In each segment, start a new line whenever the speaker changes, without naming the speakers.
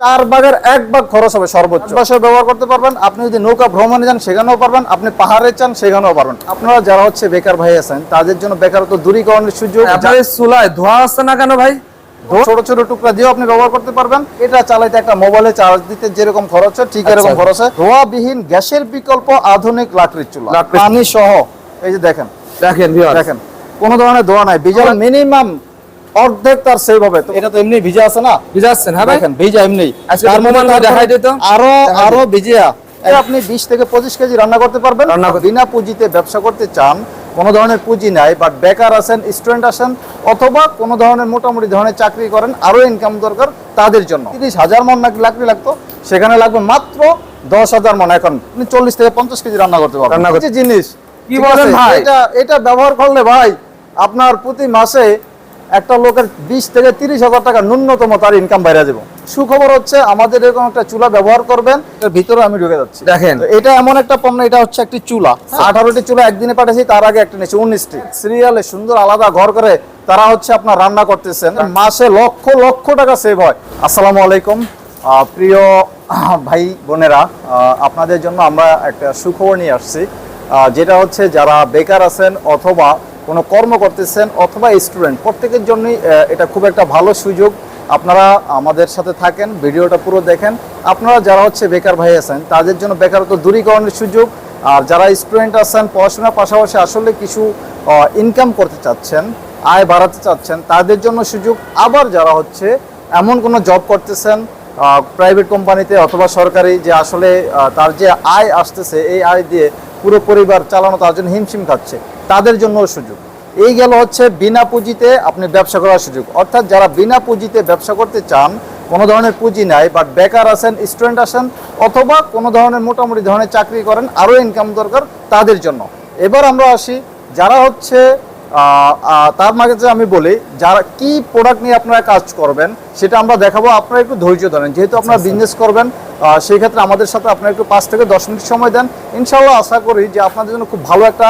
চার ভাগের এক ভাগ খরচ হবে সর্বোচ্চ। বাসায় ব্যবহার করতে পারবেন আপনি যদি নৌকা ভ্রমণে যান সেখানেও পারবেন আপনি পাহাড়ে চান সেখানেও পারবেন। আপনারা যারা হচ্ছে বেকার ভাই আছেন তাদের জন্য বেকারত্ব দূরীকরণের সুযোগ
আপনার চুলায় ধোয়া আসছে না কেন ভাই?
ছোট ছোট টুকরা দিয়েও আপনি ব্যবহার করতে পারবেন। এটা চালাইতে একটা মোবাইলে চার্জ দিতে যেরকম খরচ হয় ঠিক এরকম
আচ্ছা।
খরচ হয়। ধোয়াবিহীন গ্যাসের বিকল্প আধুনিক লাকড়ির চুলা। পানি সহ। এই যে দেখেন।
দেখেন
দেখেন। কোন ধরনের ধোয়া নাই। ভিজা মিনিমাম অর্ধেক তার সেভ হবে। তো এটা তো এমনি ভিজা আছে না?
হ্যাঁ
দেখেন ভিজা এমনি। তার
দেখাই দিত। আরও
আরও ভিজিয়া। আপনি 20 থেকে 25 কেজি রান্না করতে পারবেন। বিনা পুঁজিতে ব্যবসা করতে চান কোনো ধরনের পুঁজি নাই বাট বেকার আছেন স্টুডেন্ট আছেন অথবা কোনো ধরনের মোটামুটি ধরনের চাকরি করেন আরও ইনকাম দরকার তাদের জন্য। তিরিশ হাজার মন নাকি লাকড়ি লাগতো? সেখানে লাগবে মাত্র দশ হাজার মন। এখন আপনি চল্লিশ থেকে পঞ্চাশ কেজি রান্না করতে পারবেন।
রান্না করতে-
জিনিস
কি বলেন ভাই?
এটা এটা ব্যবহার করলে ভাই আপনার প্রতি মাসে একটা লোকের বিশ থেকে তিরিশ হাজার টাকা ন্যূনতম তার ইনকাম বাইরে যাবে। সুখবর হচ্ছে আমাদের এরকম একটা চুলা ব্যবহার করবেন এর ভিতরে আমি ঢুকে যাচ্ছি।
দেখেন।
এটা এমন একটা পণ্য এটা হচ্ছে একটি চুলা। আঠারোটি চুলা একদিনে পাঠিয়েছি তার আগে একটা নিয়েছি উনিশটি। সিরিয়ালে সুন্দর আলাদা ঘর করে তারা হচ্ছে আপনার রান্না করতেছেন। মাসে লক্ষ লক্ষ টাকা সেভ হয়। আসসালামু আলাইকুম। প্রিয় ভাই বোনেরা আপনাদের জন্য আমরা একটা সুখবর নিয়ে আসছি। যেটা হচ্ছে যারা বেকার আছেন অথবা কোনো কর্ম করতেছেন অথবা স্টুডেন্ট প্রত্যেকের জন্যই এটা খুব একটা ভালো সুযোগ। আপনারা আমাদের সাথে থাকেন, ভিডিওটা পুরো দেখেন। আপনারা যারা হচ্ছে বেকার ভাই আছেন, তাদের জন্য বেকারত্ব দূরীকরণের সুযোগ। আর যারা স্টুডেন্ট আছেন, পড়াশোনার পাশাপাশি আসলে কিছু ইনকাম করতে চাচ্ছেন, আয় বাড়াতে চাচ্ছেন, তাদের জন্য সুযোগ। আবার যারা হচ্ছে এমন কোনো জব করতেছেন প্রাইভেট কোম্পানিতে অথবা সরকারি, যে আসলে তার যে আয় আসতেছে, এই আয় দিয়ে পুরো পরিবার চালানো, তার জন্য হিমশিম খাচ্ছে। তাদের জন্য সুযোগ। এই গেল হচ্ছে বিনা পুঁজিতে আপনি ব্যবসা করার সুযোগ। অর্থাৎ যারা বিনা পুঁজিতে ব্যবসা করতে চান, কোনো ধরনের পুঁজি নাই বাট বেকার আছেন স্টুডেন্ট আছেন, অথবা কোনো ধরনের মোটামুটি ধরনের চাকরি করেন, আরও ইনকাম দরকার তাদের জন্য। এবার আমরা আসি যারা হচ্ছে তার মাঝে আমি বলি যারা কি প্রোডাক্ট নিয়ে আপনারা কাজ করবেন সেটা আমরা দেখাবো আপনারা একটু ধৈর্য ধরেন। যেহেতু আপনারা বিজনেস করবেন সেই ক্ষেত্রে আমাদের সাথে আপনারা একটু পাঁচ থেকে দশ মিনিট সময় দেন। ইনশাল্লাহ আশা করি যে আপনাদের জন্য খুব ভালো একটা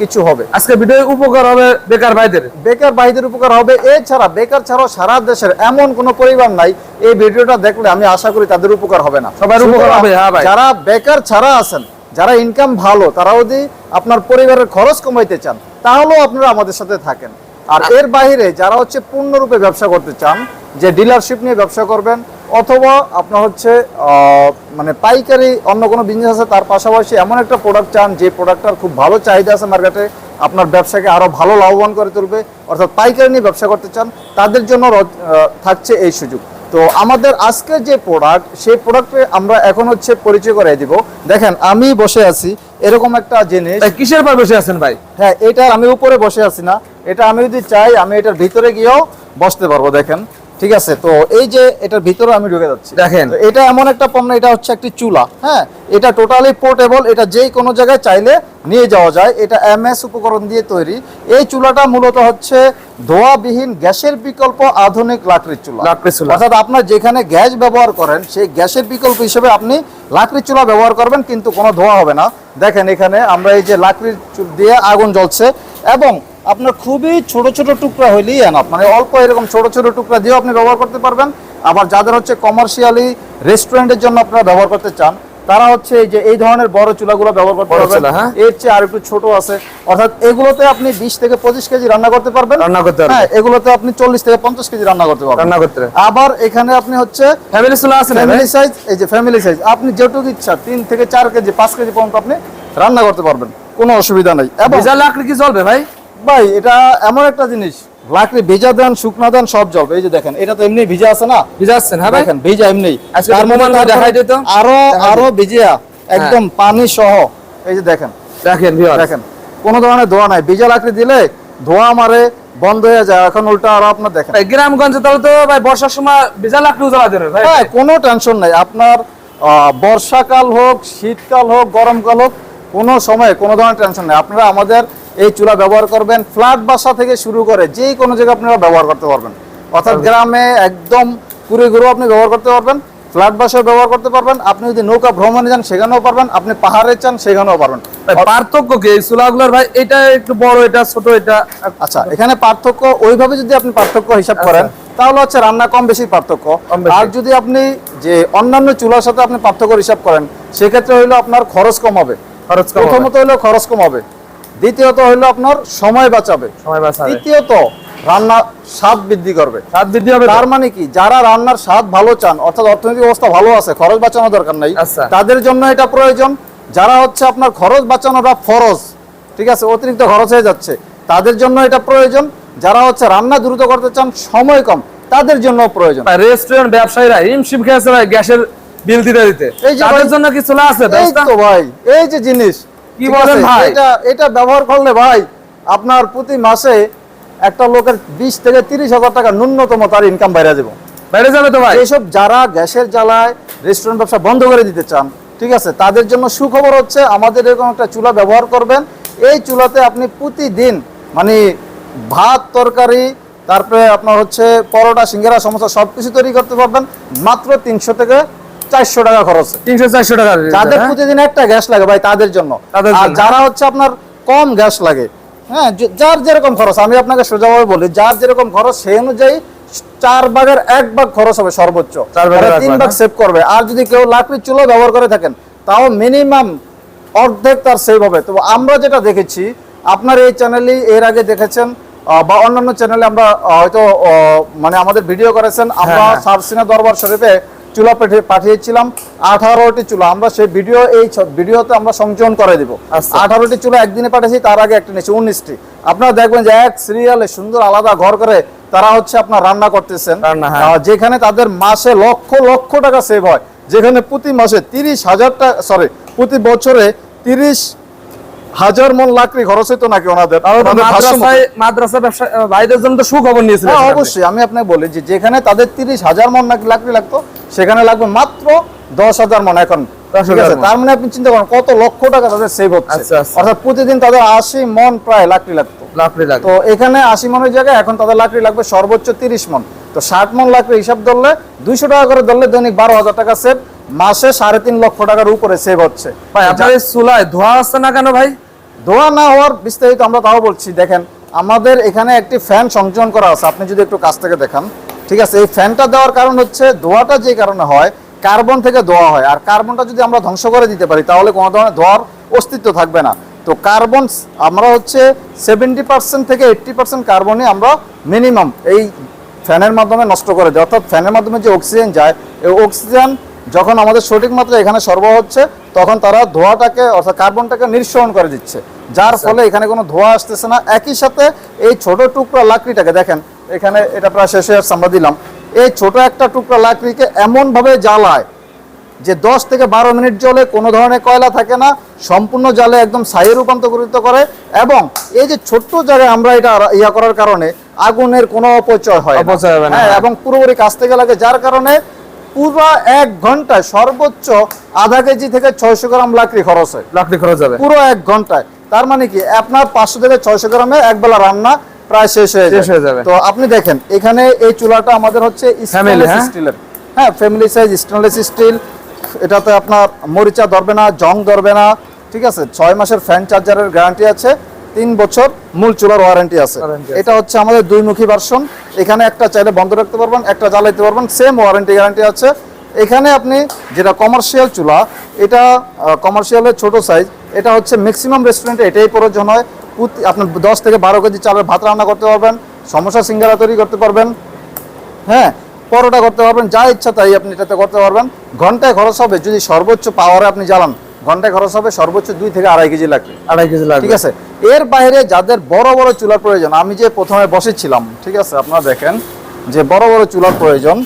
কিছু হবে।
আজকে ভিডিও উপকার হবে বেকার ভাইদের?
বেকার ভাইদের উপকার হবে। এছাড়া বেকার ছাড়াও সারা দেশের এমন কোনো পরিবার নাই এই ভিডিওটা দেখলে আমি আশা করি তাদের উপকার হবে না।
সবার উপকার হবে, হ্যাঁ
যারা বেকার ছাড়া আছেন যারা ইনকাম ভালো তারা যদি আপনার পরিবারের খরচ কমাইতে চান তাহলেও আপনারা আমাদের সাথে থাকেন। আর এর বাইরে যারা হচ্ছে পূর্ণরূপে ব্যবসা করতে চান যে ডিলারশিপ নিয়ে ব্যবসা করবেন অথবা আপনার হচ্ছে মানে পাইকারি অন্য কোনো বিজনেস আছে তার পাশাপাশি এমন একটা প্রোডাক্ট চান যে প্রোডাক্টটার খুব ভালো চাহিদা আছে মার্কেটে আপনার ব্যবসাকে আরও ভালো লাভবান করে তুলবে অর্থাৎ পাইকারি নিয়ে ব্যবসা করতে চান তাদের জন্য থাকছে এই সুযোগ। তো আমাদের আজকের যে প্রোডাক্ট সেই প্রোডাক্টে আমরা এখন হচ্ছে পরিচয় করাই দিব। দেখেন আমি বসে আছি এরকম একটা জিনিস।
কিসের পর বসে আছেন ভাই?
হ্যাঁ এটা আমি উপরে বসে আছি না। এটা আমি যদি চাই আমি এটার ভিতরে গিয়েও বসতে পারব দেখেন। ঠিক আছে? তো এই যে এটার ভিতরে আমি ঢুকে যাচ্ছি।
দেখেন।
এটা এমন একটা পণ্য এটা হচ্ছে একটি চুলা হ্যাঁ? এটা টোটালি পোর্টেবল এটা যে কোনো জায়গায় চাইলে নিয়ে যাওয়া যায়। এটা এমএস উপকরণ দিয়ে তৈরি। এই চুলাটা মূলত হচ্ছে ধোয়াবিহীন গ্যাসের বিকল্প আধুনিক লাকড়ির চুলা।
লাকড়ির চুলা।
অর্থাৎ আপনার যেখানে গ্যাস ব্যবহার করেন সেই গ্যাসের বিকল্প হিসেবে আপনি লাকড়ির চুলা ব্যবহার করবেন কিন্তু কোনো ধোয়া হবে না। দেখেন এখানে আমরা এই যে লাকড়ির চুল দিয়ে আগুন জ্বলছে এবং আপনার খুবই ছোট ছোট টুকরা হইলেই এনাফ মানে অল্প এরকম ছোট ছোট টুকরা দিয়েও আপনি ব্যবহার করতে পারবেন। আবার যাদের হচ্ছে কমার্শিয়ালি রেস্টুরেন্টের জন্য আপনারা ব্যবহার করতে চান তারা হচ্ছে এই যে এই ধরনের বড় চুলাগুলো ব্যবহার করতে পারবেন।
হ্যাঁ।
এর চেয়ে আর একটু ছোট আছে। অর্থাৎ এগুলোতে আপনি বিশ থেকে পঁচিশ কেজি রান্না করতে পারবেন।
রান্না করতে পারবেন।
হ্যাঁ এগুলোতে আপনি চল্লিশ থেকে পঞ্চাশ কেজি রান্না করতে পারবেন।
রান্না করতে
আবার এখানে আপনি হচ্ছে
ফ্যামিলি চুলা আছে
ফ্যামিলি সাইজ এই যে ফ্যামিলি সাইজ আপনি যেটুকু ইচ্ছা তিন থেকে চার কেজি পাঁচ কেজি পর্যন্ত আপনি রান্না করতে পারবেন। কোনো অসুবিধা নাই। এবং
ভিজা লাকড়ি কি চলবে ভাই?
ভাই এটা এমন একটা জিনিস। লাকড়ি ভেজা দেন শুকনা দেন সব জ্বলবে এই যে দেখেন এটা তো এমনি ভিজা আছে না?
ভিজাচ্ছেন হ্যাঁ ভাই।
দেখেন ভিজা এমনি
প্রমাণ দেখাই
তারপরে
দিত। আরও
আরও ভিজিয়া একদম পানি সহ। এই যে দেখেন।
দেখেন ভিউয়ার
দেখেন কোনো ধরনের ধোয়া নাই। ভিজা লাকড়ি দিলে ধোয়া মারে বন্ধ হয়ে যায়। এখন উল্টা আরও আপনার দেখেন।
গ্রামগঞ্জে তাহলে তো ভাই বর্ষার সময় ভিজা লাকড়ি জ্বালা দেবে ভাই।
হ্যাঁ কোনো টেনশন নাই। আপনার আহ, বর্ষাকাল হোক শীতকাল হোক গরমকাল হোক কোনো সময় কোনো ধরনের টেনশন নেই। আপনারা আমাদের এই চুলা ব্যবহার করবেন ফ্ল্যাট বাসা থেকে শুরু করে যে কোনো জায়গায় আপনারা ব্যবহার করতে পারবেন। অর্থাৎ গ্রামে একদম পুরো ঘুরেও আপনি ব্যবহার করতে পারবেন ফ্ল্যাট বাসায় ব্যবহার করতে পারবেন আপনি যদি নৌকা ভ্রমণে যান সেখানেও পারবেন আপনি পাহাড়ে চান সেখানেও পারবেন।
পার্থক্য কি? এই চুলাগুলোর ভাই এটা একটু বড় এটা ছোট এটা
আচ্ছা এখানে পার্থক্য ওইভাবে যদি আপনি পার্থক্য হিসাব করেন তাহলে হচ্ছে রান্না কম বেশি পার্থক্য। আর যদি আপনি যে অন্যান্য চুলার সাথে আপনি পার্থক্য হিসাব করেন সেক্ষেত্রে হইল আপনার খরচ কম হবে।
খরচ।
প্রথমত হইল খরচ কম হবে। দ্বিতীয়ত হইল আপনার সময় বাঁচাবে।
সময় বাঁচাবে।
তৃতীয়ত রান্না স্বাদ বৃদ্ধি করবে।
স্বাদ বৃদ্ধি হবে
তার মানে কি যারা রান্নার স্বাদ ভালো চান অর্থাৎ অর্থনৈতিক অবস্থা ভালো আছে খরচ বাঁচানো দরকার নাই
আচ্ছা।
তাদের জন্য এটা প্রয়োজন। যারা হচ্ছে আপনার খরচ বাঁচানোটা ফরজ ঠিক আছে অতিরিক্ত খরচ হয়ে যাচ্ছে তাদের জন্য এটা প্রয়োজন। যারা হচ্ছে রান্না দ্রুত করতে চান সময় কম তাদের জন্য প্রয়োজন।
রেস্টুরেন্ট ব্যবসায়ীরা হিমশিম খেয়েছে গ্যাসের বিল দিতে দিতে। তাদের জন্য কি চলে আছে
এই তো ভাই এই যে জিনিস
কি বলেন ভাই?
এটা এটা ব্যবহার করলে ভাই আপনার প্রতি মাসে একটা লোকের বিশ থেকে তিরিশ হাজার টাকা ন্যূনতম তার ইনকাম বাইরে যাবে।
বাইরে যাবে তো ভাই?
এইসব যারা গ্যাসের জ্বালায় রেস্টুরেন্ট ব্যবসা বন্ধ করে দিতে চান ঠিক আছে তাদের জন্য সুখবর হচ্ছে আমাদের এরকম একটা চুলা ব্যবহার করবেন। এই চুলাতে আপনি প্রতিদিন মানে ভাত তরকারি তারপরে আপনার হচ্ছে পরোটা সিঙ্গারা সমস্যা সব কিছু তৈরি করতে পারবেন। মাত্র তিনশো থেকে চারশো টাকা খরচে
তিনশো চারশো টাকা
যাদের
হ্যাঁ?
প্রতিদিন একটা গ্যাস লাগে ভাই তাদের জন্য আর যারা হচ্ছে আপনার কম গ্যাস লাগে হ্যাঁ যার যেরকম খরচ আমি আপনাকে সোজাভাবে বলি যার যেরকম খরচ সেই অনুযায়ী চার ভাগের এক ভাগ খরচ হবে সর্বোচ্চ তিন
ভাগ,
ভাগ
হ্যাঁ।
সেভ করবে আর যদি কেউ লাকড়ির চুলো ব্যবহার করে থাকেন তাও মিনিমাম অর্ধেক তার সেভ হবে তো আমরা যেটা দেখেছি আপনার এই চ্যানেলেই এর আগে দেখেছেন বা অন্যান্য চ্যানেলে আমরা হয়তো মানে আমাদের ভিডিও করেছেন আমরা
হ্যাঁ।
সারসিনা দরবার শরীফে চুলা পাঠিয়ে পাঠিয়েছিলাম আঠারোটি চুলা। আমরা সেই ভিডিও এই ভিডিওতে আমরা সংযোজন করে দিব।
আচ্ছা।
আঠারোটি চুলা একদিনে পাঠিয়েছি তার আগে একটা নিয়েছি উনিশটি। আপনারা দেখবেন যে এক সিরিয়ালে সুন্দর আলাদা ঘর করে তারা হচ্ছে আপনার রান্না করতেছেন।
হ্যাঁ।
যেখানে তাদের মাসে লক্ষ লক্ষ টাকা সেভ হয়। যেখানে প্রতি মাসে তিরিশ হাজার টাকা সরি প্রতি বছরে তিরিশ হাজার মন লাকড়ি খরচ হতো নাকি ওনাদের?
মাদ্রাসা ব্যবসা ভাইদের জন্য তো সুখবর নিয়েছিলেন
হ্যাঁ অবশ্যই আমি আপনাকে বলি যে যেখানে তাদের তিরিশ হাজার মন নাকি লাকড়ি লাগতো সেখানে লাগবে মাত্র দশ হাজার মন এখন।
10,000
ঠিক আছে
মণ।
তার মানে আপনি চিন্তা করেন কত লক্ষ টাকা তাদের সেভ হচ্ছে।
আচ্ছা, আচ্ছা।
অর্থাৎ প্রতিদিন তাদের আশি মন প্রায় লাকড়ি লাগতো।
লাকড়ি লাগে
তো এখানে আশি মনের জায়গায় এখন তাদের লাকড়ি লাগবে সর্বোচ্চ তিরিশ মন। তো ষাট মন লাকড়ি হিসাব ধরলে দুইশো টাকা করে ধরলে দৈনিক বারো হাজার টাকা সেভ মাসে সাড়ে তিন লক্ষ টাকার উপরে সেভ হচ্ছে।
ভাই আপনার চুলায় ধোয়া আসছে না কেন ভাই?
ধোয়া না হওয়ার বিস্তারিত আমরা তাও বলছি। দেখেন, আমাদের এখানে একটি ফ্যান সংযোজন করা আছে। আপনি যদি একটু কাছ থেকে দেখান। ঠিক আছে, এই ফ্যানটা দেওয়ার কারণ হচ্ছে ধোয়াটা যে কারণে হয়, কার্বন থেকে ধোয়া হয়। আর কার্বনটা যদি আমরা ধ্বংস করে দিতে পারি, তাহলে কোনো ধরনের ধোয়ার অস্তিত্ব থাকবে না। তো কার্বন, আমরা হচ্ছে সেভেন্টি পার্সেন্ট থেকে এইট্টি পার্সেন্ট কার্বনই আমরা মিনিমাম এই ফ্যানের মাধ্যমে নষ্ট করে দিই। অর্থাৎ ফ্যানের মাধ্যমে যে অক্সিজেন যায়, এই অক্সিজেন যখন আমাদের সঠিক মাত্রা এখানে সরবরাহ হচ্ছে তখন তারা ধোঁয়াটাকে অর্থাৎ কার্বনটাকে নিঃসরণ করে দিচ্ছে। যার ফলে এখানে কোনো ধোঁয়া আসতেছে না। একই সাথে এই ছোট টুকরা লাকড়িটাকে দেখেন এখানে এটা প্রায় শেষ হয়ে আসছে আমরা দিলাম। এই ছোট একটা টুকরা লাকড়িকে এমনভাবে জ্বালায় যে দশ থেকে বারো মিনিট জলে কোনো ধরনের কয়লা থাকে না সম্পূর্ণ জালে একদম ছাইয়ে রূপান্তরিত করে এবং এই যে ছোট্ট জায়গায় আমরা এটা ইয়া করার কারণে আগুনের কোনো অপচয় হয় হ্যাঁ,
হ্যাঁ।
এবং পুরোপুরি কাছ থেকে লাগে যার কারণে পুরো এক ঘন্টায় সর্বোচ্চ আধা কেজি থেকে ছয়শো গ্রাম লাকড়ি খরচ হয়।
লাকড়ি খরচ হবে।
পুরো এক ঘন্টায়। তার মানে কি আপনার পাঁচশো থেকে ছয়শো গ্রামে একবেলা রান্না প্রায় শেষ হয়ে
শেষ হয়ে যাবে।
তো আপনি দেখেন এখানে এই চুলাটা আমাদের হচ্ছে? স্টিলের হ্যাঁ? ফ্যামিলি সাইজ স্টেনলেস স্টিল এটাতে আপনার মরিচা ধরবে না জং ধরবে না ঠিক আছে? ছয় মাসের ফ্যান চার্জারের গ্যারান্টি আছে। তিন বছর মূল চুলার ওয়ারেন্টি আছে। এটা হচ্ছে আমাদের দুই মুখী ভার্সন এখানে একটা চাইলে বন্ধ রাখতে পারবেন একটা জ্বালাইতে পারবেন সেম ওয়ারেন্টি গ্যারান্টি আছে। এখানে আপনি যেটা কমার্শিয়াল চুলা এটা কমার্শিয়ালের ছোট সাইজ এটা হচ্ছে ম্যাক্সিমাম রেস্টুরেন্টে এটাই প্রয়োজন হয়। প্রতি- আপনি দশ থেকে বারো কেজি চালের ভাত রান্না করতে পারবেন সমস্যা সিঙ্গারা তৈরি করতে পারবেন হ্যাঁ পরোটা করতে পারবেন যা ইচ্ছা তাই আপনি এটাতে করতে পারবেন। ঘন্টায় খরচ হবে যদি সর্বোচ্চ পাওয়ারে আপনি জ্বালান ঘন্টায় খরচ হবে সর্বোচ্চ দুই থেকে আড়াই কেজি লাগবে।
আড়াই কেজি লাগবে।
ঠিক আছে? এর বাইরে যাদের বড় বড় চুলার প্রয়োজন আমি যে প্রথমে বসেছিলাম ঠিক আছে আপনারা দেখেন যে বড় বড় চুলার প্রয়োজন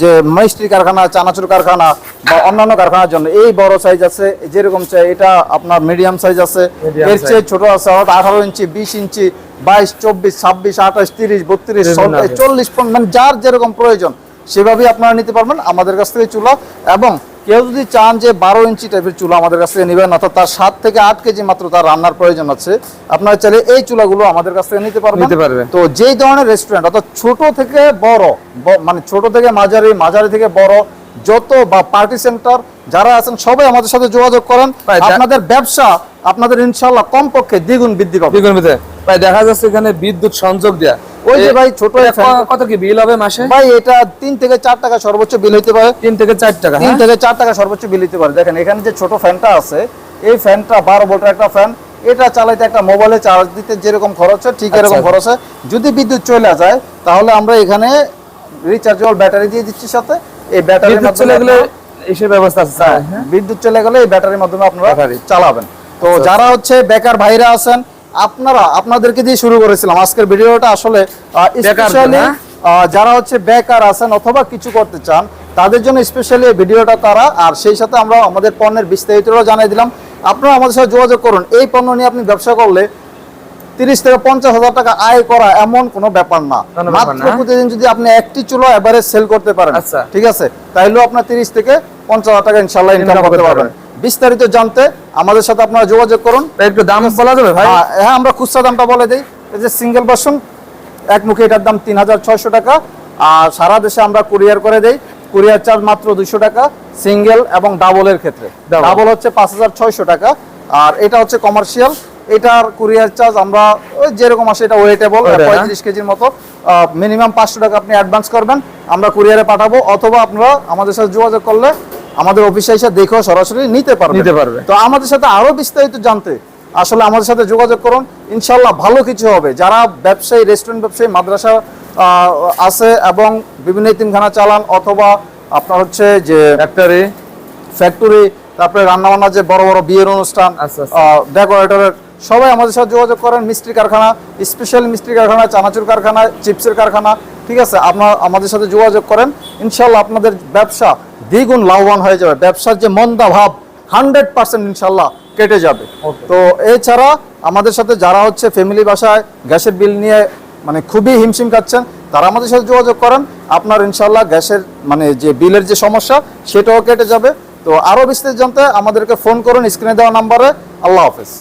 যে মিষ্টি কারখানা চানাচুর কারখানা বা অন্যান্য কারখানার জন্য এই বড় সাইজ আছে যেরকম চাই এটা আপনার মিডিয়াম সাইজ আছে। এর চেয়ে ছোট আছে আঠারো ইঞ্চি বিশ ইঞ্চি বাইশ চব্বিশ ছাব্বিশ আঠাশ তিরিশ বত্রিশ। চল্লিশ মানে যার যেরকম প্রয়োজন সেভাবেই আপনারা নিতে পারবেন আমাদের কাছ থেকে চুলা এবং কেউ যদি চান যে বারো ইঞ্চি টাইপের চুলা আমাদের কাছ থেকে নেবেন অর্থাৎ তার সাত থেকে আট কেজি মাত্র তার রান্নার প্রয়োজন আছে আপনারা চাইলে এই চুলাগুলো আমাদের কাছ থেকে নিতে পারবেন
নিতে পারবেন।
তো যেই ধরনের রেস্টুরেন্ট অর্থাৎ ছোট থেকে বড় মানে ছোট থেকে মাঝারি মাঝারি থেকে বড় যত বা পার্টি সেন্টার যারা আছেন সবাই আমাদের সাথে যোগাযোগ করেন আপনাদের ব্যবসা আপনাদের ইনশাল্লাহ কমপক্ষে দ্বিগুণ বৃদ্ধি পাবে।
দ্বিগুণ ভিতরে ভাই দেখা যাচ্ছে এখানে বিদ্যুৎ সংযোগ দেয়া।
ওই যে ভাই ছোট
কত কি বিল হবে মাসে?
ভাই এটা তিন থেকে চার টাকা সর্বোচ্চ বিল হইতে পারে।
তিন থেকে চার টাকা
তিন
হ্যাঁ?
থেকে চার টাকা সর্বোচ্চ বিল হতে পারে। দেখেন এখানে যে ছোট ফ্যানটা আছে এই ফ্যানটা বারো ভোল্টের একটা ফ্যান। এটা চালাইতে একটা মোবাইলে চার্জ দিতে যেরকম খরচ হয় ঠিক এরকম
আচ্ছা।
খরচ হয়। যদি বিদ্যুৎ চলে যায় তাহলে আমরা এখানে রিচার্জেবল ব্যাটারি দিয়ে দিচ্ছি সাথে। এই ব্যাটারির
বিদ্যুৎ চলে গেলে এসে ব্যবস্থা আছে
হ্যাঁ,
হ্যাঁ?
বিদ্যুৎ চলে গেলে এই ব্যাটারির মাধ্যমে আপনারা
ব্যাটারি।
চালাবেন। তো
আচ্ছা,
যারা হচ্ছে বেকার ভাইরা আছেন আপনারা আপনাদেরকে দিয়ে শুরু করেছিলাম। আজকের ভিডিওটা আসলে স্পেশালি
হ্যাঁ?
যারা হচ্ছে বেকার আছেন অথবা কিছু করতে চান তাদের জন্য স্পেশালি ভিডিওটা তারা আর সেই সাথে আমরা আমাদের পণ্যের বিস্তারিতও জানিয়ে দিলাম। আপনারা আমাদের সাথে যোগাযোগ করুন। এই পণ্য নিয়ে আপনি ব্যবসা করলে তিরিশ থেকে পঞ্চাশ হাজার টাকা আয় করা এমন কোনো ব্যাপার না। মাত্র প্রতিদিন যদি আপনি একটি চুলো এভারেজ সেল করতে পারেন
আচ্ছা।
ঠিক আছে? তাইলেও আপনার তিরিশ থেকে পঞ্চাশ হাজার টাকা ইনশাল্লাহ ইনকাম করতে পারবেন। বিস্তারিত জানতে আমাদের সাথে আপনারা যোগাযোগ করুন।
একটু দাম বলা যাবে ভাই?
হ্যাঁ হ্যাঁ, আমরা খুচরা দামটা বলে দিই। এই যে সিঙ্গেল ভার্সন এক মুখে এটার দাম তিন হাজার ছয়শো টাকা। আর সারা দেশে আমরা কুরিয়ার করে দেই। কুরিয়ার চার্জ মাত্র দুইশো টাকা সিঙ্গেল এবং ডাবলের ক্ষেত্রে। ডাবল হচ্ছে পাঁচ হাজার ছয়শো টাকা। আর এটা হচ্ছে কমার্শিয়াল এটার কুরিয়ার চার্জ আমরা ওই যেরকম আসে এটা ওয়েটেবল? পঁয়ত্রিশ কেজির মতো। মিনিমাম পাঁচশো টাকা আপনি অ্যাডভান্স করবেন। আমরা কুরিয়ারে পাঠাবো অথবা আপনারা আমাদের সাথে যোগাযোগ করলে আমাদের অফিসে এসে দেখেও সরাসরি নিতে পারবেন
নিতে পারবে।
তো আমাদের সাথে আরও বিস্তারিত জানতে আসলে আমাদের সাথে যোগাযোগ করুন ইনশাল্লাহ ভালো কিছু হবে যারা ব্যবসায়ী রেস্টুরেন্ট ব্যবসায়ী মাদ্রাসা আছে এবং বিভিন্ন ইতিমখানা চালান অথবা আপনার হচ্ছে যে
ফ্যাক্টরি
ফ্যাক্টরি তারপরে রান্নাবান্না যে বড় বড় বিয়ের অনুষ্ঠান
আচ্ছা, আচ্ছা।
ডেকোরেটরের সবাই আমাদের সাথে যোগাযোগ করেন মিস্ত্রি কারখানা স্পেশাল মিস্ত্রি কারখানা চানাচুর কারখানা চিপসের কারখানা ঠিক আছে? আপনার আমাদের সাথে যোগাযোগ করেন ইনশাল্লাহ আপনাদের ব্যবসা দ্বিগুণ লাভবান হয়ে যাবে। ব্যবসার যে মন্দা ভাব হান্ড্রেড পার্সেন্ট ইনশাল্লাহ কেটে যাবে. তো এছাড়া আমাদের সাথে যারা হচ্ছে ফ্যামিলি বাসায় গ্যাসের বিল নিয়ে মানে খুবই হিমশিম খাচ্ছেন তারা আমাদের সাথে যোগাযোগ করেন। আপনার ইনশাল্লাহ গ্যাসের মানে যে বিলের যে সমস্যা সেটাও কেটে যাবে। তো আরও বিস্তারিত জানতে আমাদেরকে ফোন করুন স্ক্রিনে দেওয়া নাম্বারে আল্লাহ হাফেজ।